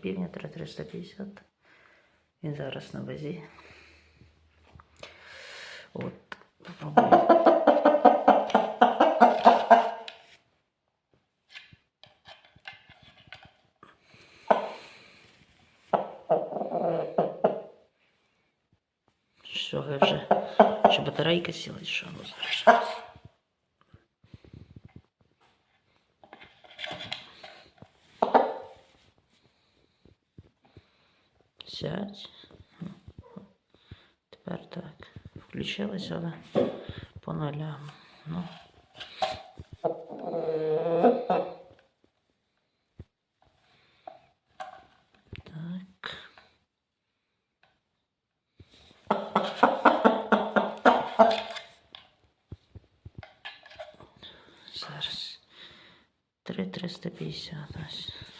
Півня 350. Він зараз на вазі. От, попробую. Що ви вже? Що батарейка сіла, чи що? Ну, зараз. Сядь. Тепер так. Включилась, але по нулям. Ну. Так. Зараз. 3,350 ось.